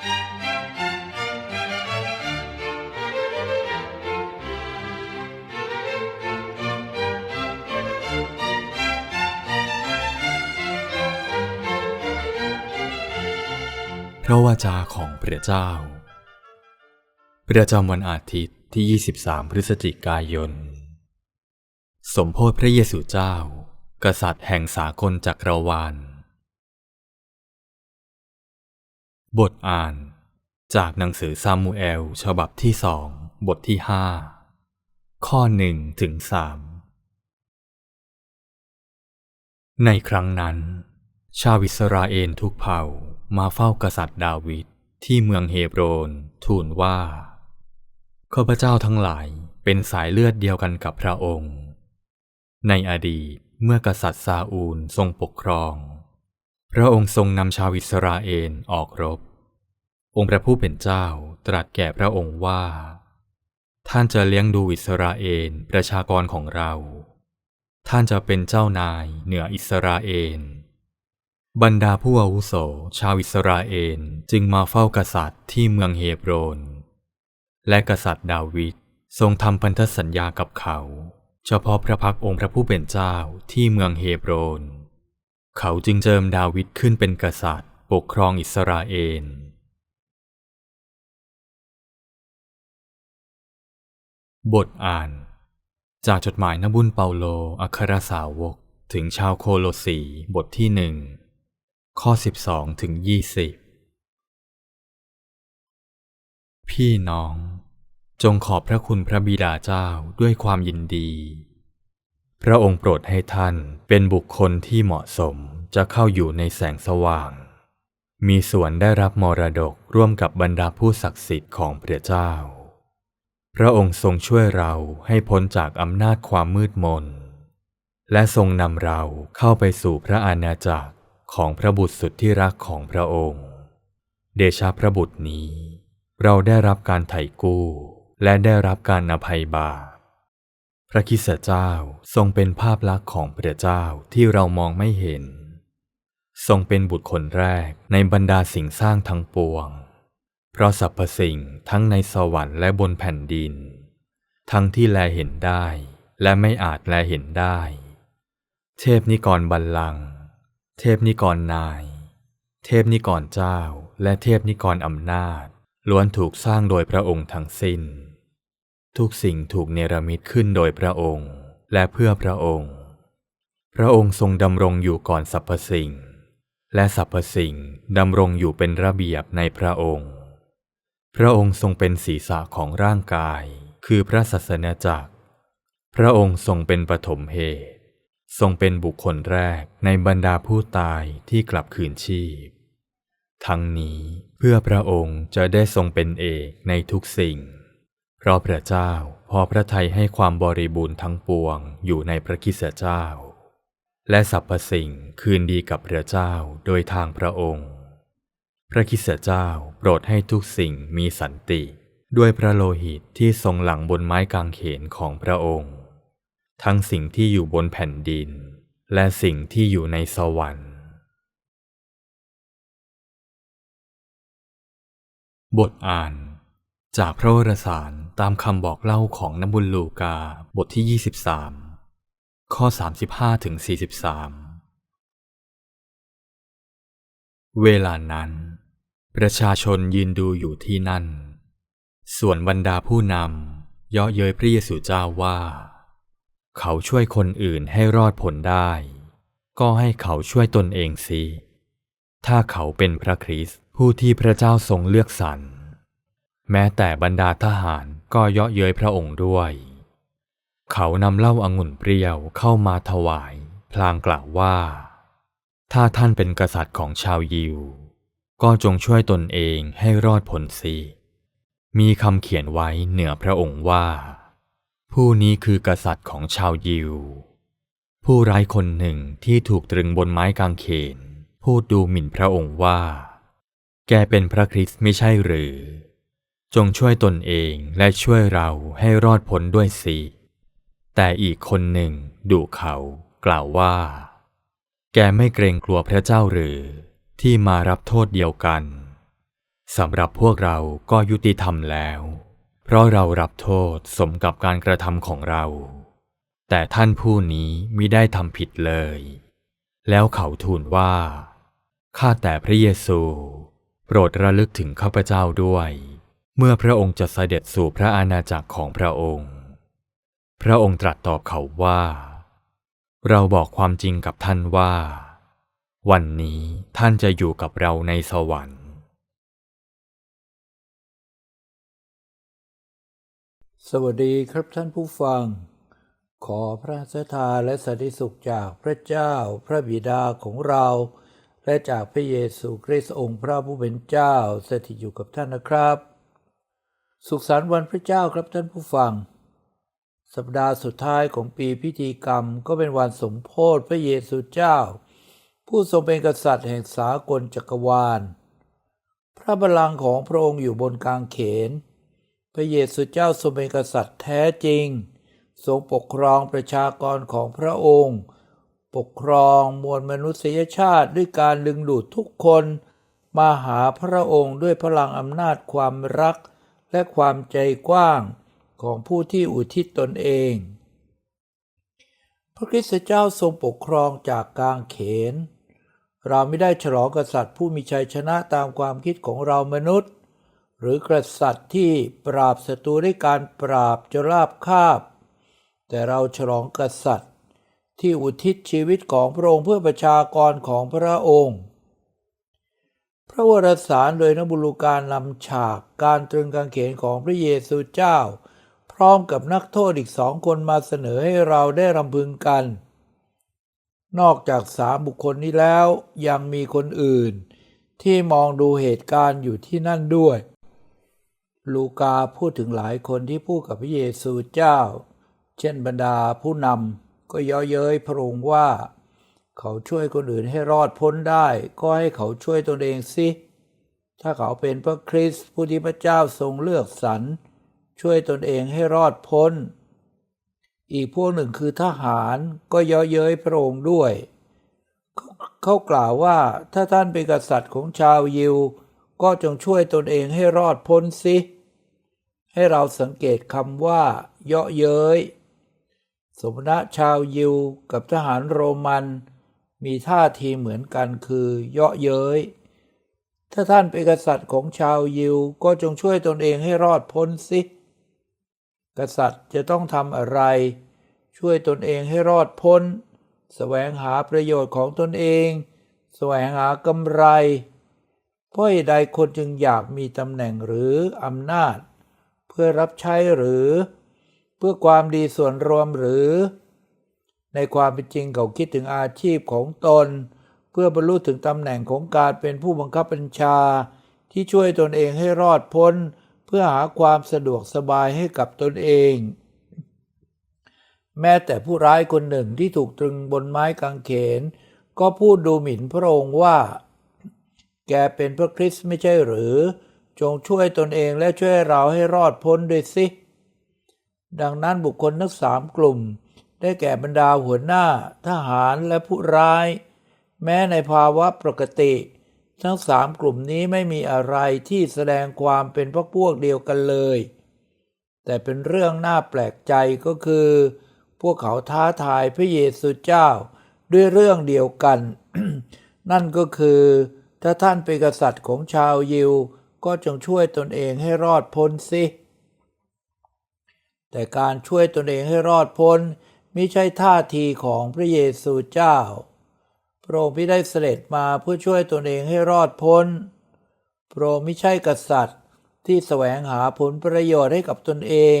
พระวาจาของพระเจ้า ประจำวันอาทิตย์ที่ 23 พฤศจิกายน สมโพธิพระเยซูเจ้า กษัตริย์แห่งสากลจักรวาล บทอ่าน จากหนังสือซามูเอล ฉบับที่สองบทที่ห้าข้อหนึ่งถึงสามในครั้งนั้น ชาวอิสราเอลทุกเผ่ามาเฝ้ากษัตริย์ดาวิดที่เมืองเฮบรน ทูลว่า ข้าพเจ้าทั้งหลายเป็นสายเลือดเดียวกันกับพระองค์ ในอดีตเมื่อกษัตริย์ซาอูลทรงปกครอง พระองค์ทรงนำชาวอิสราเอลออกรบ องค์พระผู้เป็นเจ้าตรัสแก่พระองค์ว่า ท่านจะเลี้ยงดูอิสราเอลประชากรของเรา ท่านจะเป็นเจ้านายเหนืออิสราเอล บรรดาผู้อาวุโสชาวอิสราเอลจึงมาเฝ้ากษัตริย์ที่เมืองเฮบรน และกษัตริย์ดาวิดทรงทำพันธสัญญากับเขา เฉพาะพระพักองค์พระผู้เป็นเจ้าที่เมืองเฮบรน เขาจึงเจิมดาวิดขึ้นเป็นกษัตริย์ ปกครองอิสราเอล บทอ่าน จากจดหมายนบุญเปาโล อัครสาวก ถึงชาวโคโลสีบทที่หนึ่ง ข้อ 12 ถึง 20 พี่น้อง จงขอบพระคุณพระบิดาเจ้าด้วยความยินดี พระองค์โปรดให้ท่านเป็นบุคคลที่เหมาะสมจะเข้าอยู่ในแสงสว่าง มีส่วนได้รับมรดกร่วมกับบรรดาผู้ศักดิ์สิทธิ์ของพระเจ้า พระองค์ทรงช่วยเราให้พ้นจากอำนาจความมืดมน และทรงนำเราเข้าไปสู่พระอาณาจักรของพระบุตรสุดที่รักของพระองค์ เดชาพระบุตรนี้ เราได้รับการไถ่กู้ และได้รับการอภัยบาป พระคิสตเจ้าทรงเป็นภาพลักษณ์ของพระเจ้าที่เรามองไม่เห็น ทรงเป็นบุตรคนแรกในบรรดาสิ่งสร้างทั้งปวง เพราะสรรพสิ่งทั้งในสวรรค์และบนแผ่นดิน ทั้งที่แลเห็นได้และไม่อาจแลเห็นได้ เทพนิกรบัลลัง เทพนิกรนาย เทพนิกรเจ้าและเทพนิกรอำนาจ ล้วนถูกสร้างโดยพระองค์ทั้งสิ้น ทุกสิ่งถูกเนรมิตขึ้นโดยพระองค์ และเพื่อพระองค์ พระองค์ทรงดำรงอยู่ก่อนสรรพสิ่ง และสรรพสิ่งดำรงอยู่เป็นระเบียบในพระองค์ พระองค์ทรงเป็นศีรษะของร่างกาย คือพระศาสนาจักร พระองค์ทรงเป็นปฐมเหตุ ทรงเป็นบุคคลแรกในบรรดาผู้ตายที่กลับคืนชีพ ทั้งนี้เพื่อพระองค์จะได้ทรงเป็นเอกในทุกสิ่ง เพราะพระเจ้าพอพระทัยให้ความบริบูรณ์ทั้งปวงอยู่ในพระคิสเจ้า และสรรพสิ่งคืนดีกับพระเจ้าโดยทางพระองค์ พระคิสเจ้าโปรดให้ทุกสิ่งมีสันติ ด้วยพระโลหิตที่ทรงหลังบนไม้กางเขนของพระองค์ ทั้งสิ่งที่อยู่บนแผ่นดิน และสิ่งที่อยู่ในสวรรค์ บทอ่าน จากพระวรสารตามคำบอกเล่าของนบุญลูกาบทที่ 23 ข้อ 35ถึง43 เวลานั้น ประชาชนยืนดูอยู่ที่นั่น ส่วนบรรดาผู้นำเยาะเย้ยพระเยซูเจ้าว่า เขาช่วยคนอื่นให้รอดผลได้ ก็ให้เขาช่วยตนเองสิ ถ้าเขาเป็นพระคริสต์ผู้ที่พระเจ้าทรงเลือกสรร แม้แต่บรรดาทหารก็เยาะเย้ยพระองค์ด้วย เขานำเหล้าอางุ่นเปรี้ยวเข้ามาถวาย พลางกล่าวว่า ถ้าท่านเป็นกษัตริย์ของชาวยิว ก็จงช่วยตนเองให้รอดผลสิมีคำเขียนไว้เหนือพระองค์ว่า ผู้นี้คือกษัตริย์ของชาวยิว ผู้ร้ายคนหนึ่งที่ถูกตรึงบนไม้กางเขน พูดดูหมิ่นพระองค์ว่า แกเป็นพระคริสต์ไม่ใช่หรือ จงช่วยตนเองและช่วยเราให้รอดพ้นด้วยสิ แต่อีกคนหนึ่งดุเขากล่าวว่า แกไม่เกรงกลัวพระเจ้าหรือ ที่มารับโทษเดียวกันสำหรับพวกเราก็ยุติธรรมแล้ว เพราะเรารับโทษสมกับการกระทำของเรา แต่ท่านผู้นี้มิได้ทำผิดเลย แล้วเขาทูลว่า ข้าแต่พระเยซู โปรดระลึกถึงข้าพเจ้าด้วย เมื่อพระองค์จะเสด็จสู่พระอาณาจักรของพระองค์ พระองค์ตรัสตอบเขาว่า เราบอกความจริงกับท่านว่า วันนี้ท่านจะอยู่กับเราในสวรรค์ สวัสดีครับท่านผู้ฟัง ขอพระสถาและสันติสุขจากพระเจ้าพระบิดาของเรา และจากพระเยซูคริสต์องค์พระผู้เป็นเจ้าสถิตอยู่กับท่านนะครับ สุขสันต์วันพระเจ้าครับท่านผู้ฟัง สัปดาห์สุดท้ายของปีพิธีกรรมก็เป็นวันสมโพธิพระเยซูเจ้า ผู้ทรงเป็นกษัตริย์แห่งสากลจักรวาล พระบัลลังก์ของพระองค์อยู่บนกางเขน พระเยซูเจ้าทรงเป็นกษัตริย์แท้จริง ทรงปกครองประชากรของพระองค์ ปกครองมวลมนุษยชาติด้วยการดึงดูดทุกคน มาหาพระองค์ด้วยพลังอำนาจความรัก และความใจกว้างของผู้ที่อุทิศตนเอง พระคริสต์เจ้าทรงปกครองจากกางเขน เราไม่ได้ฉลองกษัตริย์ผู้มีชัยชนะตามความคิดของเรามนุษย์ หรือกษัตริย์ที่ปราบศัตรูด้วยการปราบจราบคาบ แต่เราฉลองกษัตริย์ที่อุทิศชีวิตของพระองค์เพื่อประชากรของพระองค์ พระวรสารโดยนบุรุการนำฉากการตรึงกางเขนของพระเยซูเจ้า พร้อมกับนักโทษอีกสองคนมาเสนอให้เราได้รำพึงกัน นอกจากสามบุคคลนี้แล้วยังมีคนอื่น ที่มองดูเหตุการณ์อยู่ที่นั่นด้วย ลูกาพูดถึงหลายคนที่พูดกับพระเยซูเจ้า เช่นบรรดาผู้นำก็ย่อเย้ยพระองค์ว่า เขาช่วยคนอื่นให้รอดพ้นได้ ก็ให้เขาช่วยตนเองสิถ้าเขาเป็นพระคริสต์ผู้ที่พระเจ้าทรงเลือกสรรช่วยตนเองให้รอดพ้น อีกพวกหนึ่งคือทหารก็เย่อเย้ยพระองค์ด้วยเขาเขากล่าวว่าถ้าท่านเป็นกษัตริย์ของชาวยิว ก็จงช่วยตนเองให้รอดพ้นสิให้เราสังเกตคำว่า เยาะเย้ยสมณะชาวยิวกับทหารโรมัน มีท่าทีเหมือนกันคือ เยาะเย้ย ถ้าท่านเป็นกษัตริย์ของชาวยิวก็จงช่วยตนเองให้รอดพ้นสิ กษัตริย์จะต้องทำอะไร ช่วยตนเองให้รอดพ้นแสวงหาประโยชน์ของตนเอง แสวงหากำไร เพราะใดคนจึงอยากมีตำแหน่งหรืออำนาจ เพื่อรับใช้หรือ เพื่อความดีส่วนรวมหรือ ในความเป็นจริงเขาคิดถึงอาชีพของตน เพื่อบรรลุถึงตำแหน่งของการเป็นผู้บังคับบัญชา ที่ช่วยตนเองให้รอดพ้น เพื่อหาความสะดวกสบายให้กับตนเอง แม้แต่ผู้ร้ายคนหนึ่งที่ถูกตรึงบนไม้กางเขน ก็พูดดูหมิ่นพระองค์ว่า แกเป็นพระคริสต์ไม่ใช่หรือ จงช่วยตนเองและช่วยเราให้รอดพ้นด้วยสิ ดังนั้นบุคคลทั้งสามกลุ่ม ได้แก่บรรดาหัวหน้า ทหารและผู้ร้าย แม้ในภาวะปกติ ทั้งสามกลุ่มนี้ไม่มีอะไรที่แสดงความเป็นพวกพวกเดียวกันเลย แต่เป็นเรื่องน่าแปลกใจก็คือ พวกเขาท้าทายพระเยซูเจ้าด้วยเรื่องเดียวกัน นั่นก็คือ ถ้าท่านเป็นกษัตริย์ของชาวยิว ก็จงช่วยตนเองให้รอดพ้นสิแต่การช่วยตนเองให้รอดพ้น มิใช่ท่าทีของพระเยซูเจ้า พระองค์ไม่ได้เสด็จมาเพื่อช่วยตนเองให้รอดพ้น พระองค์ไม่ใช่กษัตริย์ที่แสวงหาผลประโยชน์ให้กับตนเอง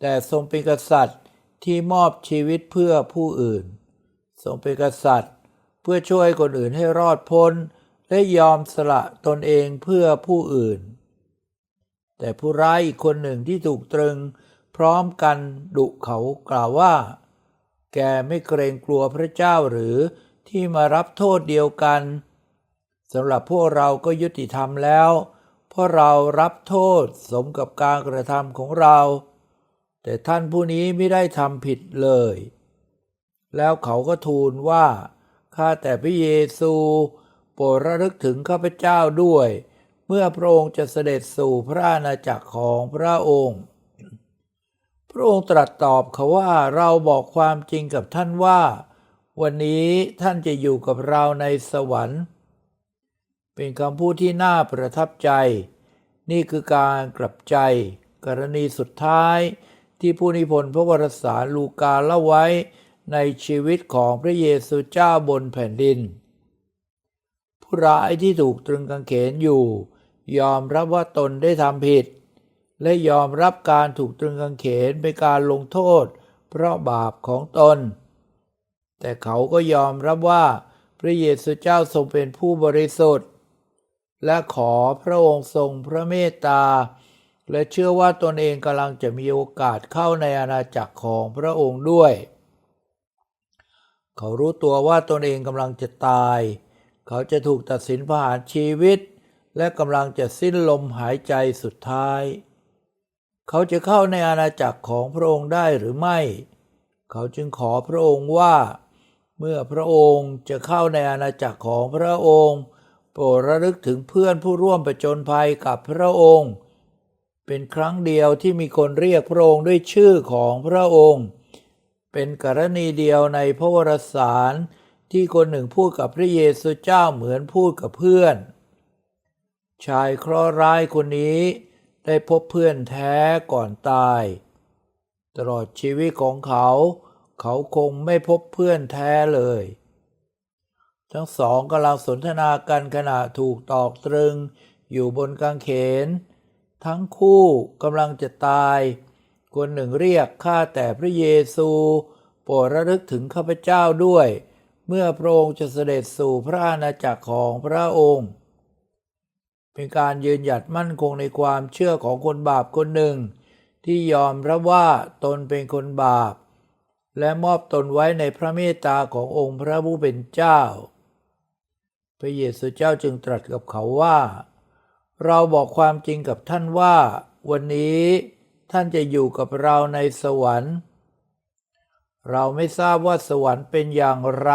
แต่ทรงเป็นกษัตริย์ที่มอบชีวิตเพื่อผู้อื่น ทรงเป็นกษัตริย์เพื่อช่วยคนอื่นให้รอดพ้น และยอมสละตนเองเพื่อผู้อื่น แต่ผู้ร้ายอีกคนหนึ่งที่ถูกตรึงพร้อมกันดุเขากล่าวว่า แกไม่เกรงกลัวพระเจ้าหรือที่มารับโทษเดียวกันสำหรับพวกเราก็ยุติธรรมแล้ว เพราะเรารับโทษสมกับการกระทำของเรา แต่ท่านผู้นี้ไม่ได้ทำผิดเลย แล้วเขาก็ทูลว่าข้าแต่พระเยซูโปรดระลึกถึงข้าพเจ้าด้วย เมื่อพระองค์จะเสด็จสู่พระอาณาจักรของพระองค์ ระองค์ตรัสตอบเขาว่าเราบอกความจริงกับท่านว่า วันนี้ท่านจะอยู่กับเราในสวรรค์ เป็นคำพูดที่น่าประทับใจ นี่คือการกลับใจ กรณีสุดท้ายที่ผู้นิพนธ์พระวรสารลูกาเล่าไว้ในชีวิตของพระเยซูเจ้าบนแผ่นดิน ผู้ร้ายที่ถูกตรึงกางเขนอยู่ ยอมรับว่าตนได้ทำผิด และยอมรับการถูกตรึงกางเขนเป็นการลงโทษ เพราะบาปของตน แต่เขาก็ยอมรับว่าพระเยซูเจ้าทรงเป็นผู้บริสุทธิ์ และขอพระองค์ทรงพระเมตตา และเชื่อว่าตนเองกำลังจะมีโอกาสเข้าในอาณาจักรของพระองค์ด้วย เขารู้ตัวว่าตนเองกำลังจะตาย เขาจะถูกตัดสินประหารชีวิต และกำลังจะสิ้นลมหายใจสุดท้าย เขาจะเข้าในอาณาจักรของพระองค์ได้หรือไม่ เขาจึงขอพระองค์ว่า เมื่อพระองค์จะเข้าในอาณาจักรของพระองค์ โปรดระลึกถึงเพื่อนผู้ร่วมประจนภัยกับพระองค์ เป็นครั้งเดียวที่มีคนเรียกพระองค์ด้วยชื่อของพระองค์ เป็นกรณีเดียวในพระวรสารที่คนหนึ่งพูดกับพระเยซูเจ้าเหมือนพูดกับเพื่อน ชายเคราะห์ร้ายคนนี้ ได้พบเพื่อนแท้ก่อนตาย ตลอดชีวิตของเขา เขาคงไม่พบเพื่อนแท้เลย ทั้งสองกำลังสนทนากันขณะถูกตอกตรึงอยู่บนกางเขน ทั้งคู่กำลังจะตาย คนหนึ่งเรียกข้าแต่พระเยซู โปรดระลึกถึงข้าพเจ้าด้วย เมื่อพระองค์จะเสด็จสู่พระอาณาจักรของพระองค์ เป็นการยืนหยัดมั่นคงในความเชื่อของคนบาปคนหนึ่ง ที่ยอมรับว่าตนเป็นคนบาป และมอบตนไว้ในพระเมตตาขององค์พระผู้เป็นเจ้า พระเยซูเจ้าจึงตรัสกับเขาว่า เราบอกความจริงกับท่านว่า วันนี้ท่านจะอยู่กับเราในสวรรค์ เราไม่ทราบว่าสวรรค์เป็นอย่างไร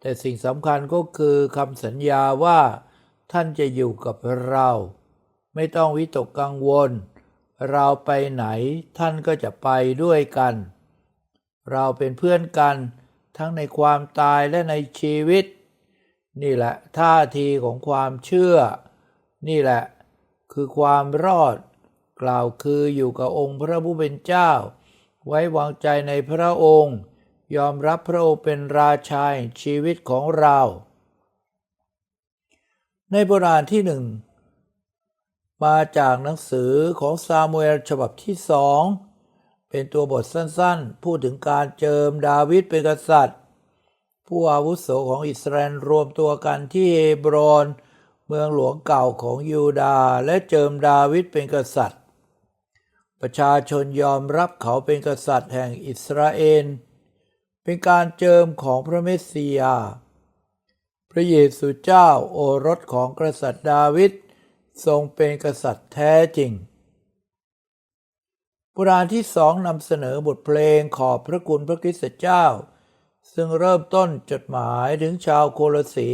แต่สิ่งสำคัญก็คือคำสัญญาว่า ท่านจะอยู่กับเรา ไม่ต้องวิตกกังวล เราไปไหนท่านก็จะไปด้วยกัน เราเป็นเพื่อนกัน ทั้งในความตายและในชีวิต นี่แหละท่าทีของความเชื่อ นี่แหละ คือความรอด กล่าวคืออยู่กับองค์พระผู้เป็นเจ้า ไว้วางใจในพระองค์ ยอมรับพระองค์เป็นราชาชีวิตของเรา ในโบราณที่หนึ่งมาจากหนังสือของซามูเอลฉบับที่สองเป็นตัวบทสั้นๆ พูดถึงการเจิมดาวิดเป็นกษัตริย์ ผู้อาวุโสของอิสราเอลรวมตัวกันที่เฮบรอน เมืองหลวงเก่าของยูดาห์และเจิมดาวิดเป็นกษัตริย์ ประชาชนยอมรับเขาเป็นกษัตริย์แห่งอิสราเอลเป็นการเจิมของพระเมสสิยา พระเยซูเจ้าโอรสของกษัตริย์ดาวิดทรงเป็นกษัตริย์แท้จริงปุราณที่สองนำเสนอบทเพลงขอบพระคุณพระคริสตเจ้า ซึ่งเริ่มต้นจดหมายถึงชาวโคลสี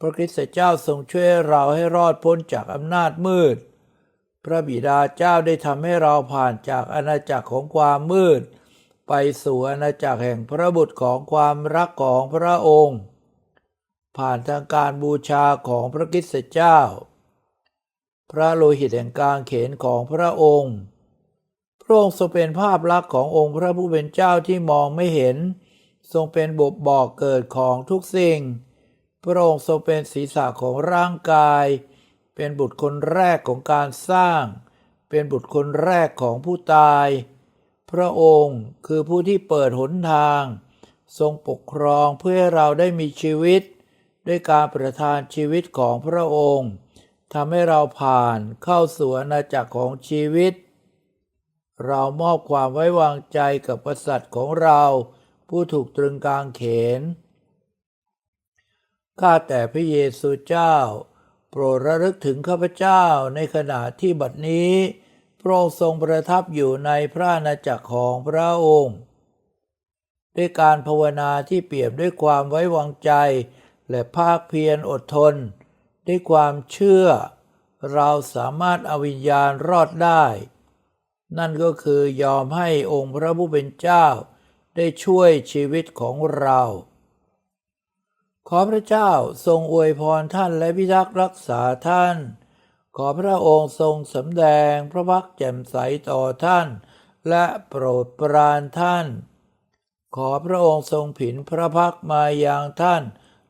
พระคริสตเจ้าทรงช่วยเราให้รอดพ้นจากอำนาจมืด พระบิดาเจ้าได้ทำให้เราผ่านจากอาณาจักรของความมืด ไปสู่อาณาจักรแห่งพระบุตรของความรักของพระองค์ ผ่านทางการบูชาของพระคิสตเจ้า พระโลหิตแห่งกางเขนของพระองค์ พระองค์ทรงเป็นภาพลักษณ์ขององค์พระผู้เป็นเจ้าที่มองไม่เห็น ทรงเป็นบบบอกเกิดของทุกสิ่ง พระองค์ทรงเป็นศีรษะของร่างกาย เป็นบุตรคนแรกของการสร้าง เป็นบุตรคนแรกของผู้ตาย พระองค์คือผู้ที่เปิดหนทาง ทรงปกครองเพื่อให้เราได้มีชีวิต ด้วยการประทานชีวิตของพระองค์ทำให้เราผ่านเข้าสู่อาณาจักรของชีวิต เรามอบความไว้วางใจกับกษัตริย์ของเรา ผู้ถูกตรึงกางเขน ข้าแต่พระเยซูเจ้า โปรดระลึกถึงข้าพเจ้าในขณะที่บัดนี้ พระองค์ทรงประทับอยู่ในพระอาณาจักรของพระองค์ ด้วยการภาวนาที่เปี่ยมด้วยความไว้วางใจ และภาคเพียรอดทน ด้วยความเชื่อ เราสามารถเอาวิญญาณรอดได้ นั่นก็คือยอมให้องค์พระผู้เป็นเจ้า ได้ช่วยชีวิตของเรา ขอพระเจ้าทรงอวยพรท่านและพิทักษ์รักษาท่าน ขอพระองค์ทรงสำแดงพระพักแจ่มใสต่อท่าน และโปรดปรานท่าน ขอพระองค์ทรงผินพระพักมาอยังท่าน